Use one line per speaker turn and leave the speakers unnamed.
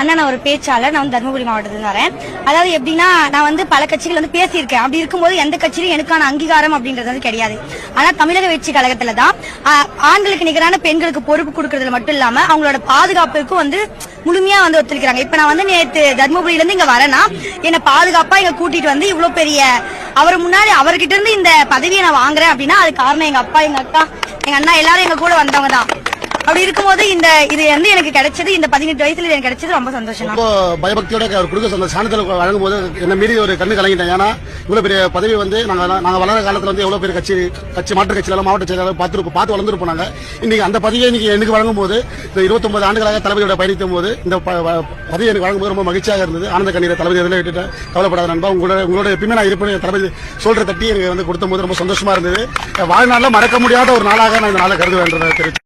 அண்ணா நான் ஒரு பேச்சாளர். நான் வந்து தருமபுரி மாவட்டத்துல வரேன். அதாவது எப்படின்னா நான் வந்து பல கட்சிகள் வந்து பேசியிருக்கேன். அப்படி இருக்கும்போது எந்த கட்சியிலும் எனக்கான அங்கீகாரம் அப்படின்றது வந்து கிடையாது. ஆனா தமிழக வெற்றி கழகத்துல தான் ஆண்களுக்கு நிகரான பெண்களுக்கு பொறுப்பு கொடுக்கறதுல மட்டும் இல்லாம அவங்களோட பாதுகாப்புக்கும் வந்து முழுமையா வந்து ஒத்துழைக்கிறாங்க. இப்ப நான் வந்து நேத்து தர்மபுரியில இருந்து இங்க வரேன்னா என்ன பாதுகாப்பா இங்க கூட்டிட்டு வந்து இவ்வளவு பெரிய அவர் முன்னாடி அவர்கிட்ட இருந்து இந்த பதவியை நான் வாங்குறேன் அப்படின்னா அது காரணம் எங்க அப்பா எங்க அக்கா எங்க அண்ணா எல்லாரும் எங்க கூட வந்தவங்க தான். அப்படி இருக்கும்போது இந்த இது வந்து எனக்கு கிடைச்சது இந்த பதினெட்டு வயசுல எனக்கு கிடைச்சது ரொம்ப சந்தோஷம்.
ரொம்ப பயபக்தியோட அவர் கொடுக்க சொந்த சான்றிதழ் வழங்கும் போது என்ன மீறி ஒரு கண்ணு கலங்கிட்டேன். ஏன்னா இவ்வளவு பெரிய பதவி வந்து நாங்க நாங்க வளர காலத்துல வந்து எவ்வளவு பெரிய கட்சி கட்சி மாற்று கட்சியில மாவட்ட செயலாளர் பார்த்து பார்த்து வளர்ந்துருப்போம் நாங்க. இன்னைக்கு அந்த பதவியை இன்னைக்கு எனக்கு வழங்கும் போது இந்த 29 ஆண்டுகளாக தளபதியோட பயணித்தும் போது இந்த ப- பதவி எனக்கு வழங்கும் போது ரொம்ப மகிழ்ச்சியாக இருந்தது. ஆனந்த கண்ணீரை தளபதி எதில் விட்டுட்டேன். கவலைப்படாத நண்பா உங்களோட உங்களோட எப்பயுமே நான் இருப்பேன். தளபதி சொல்ற தட்டி எனக்கு வந்து கொடுத்த போது ரொம்ப சந்தோஷமா இருந்தது. வாழ்நாளில் மறக்க முடியாத ஒரு நாளாக நான் இந்த நாளை கருதுவேன்றதை தெரிவித்து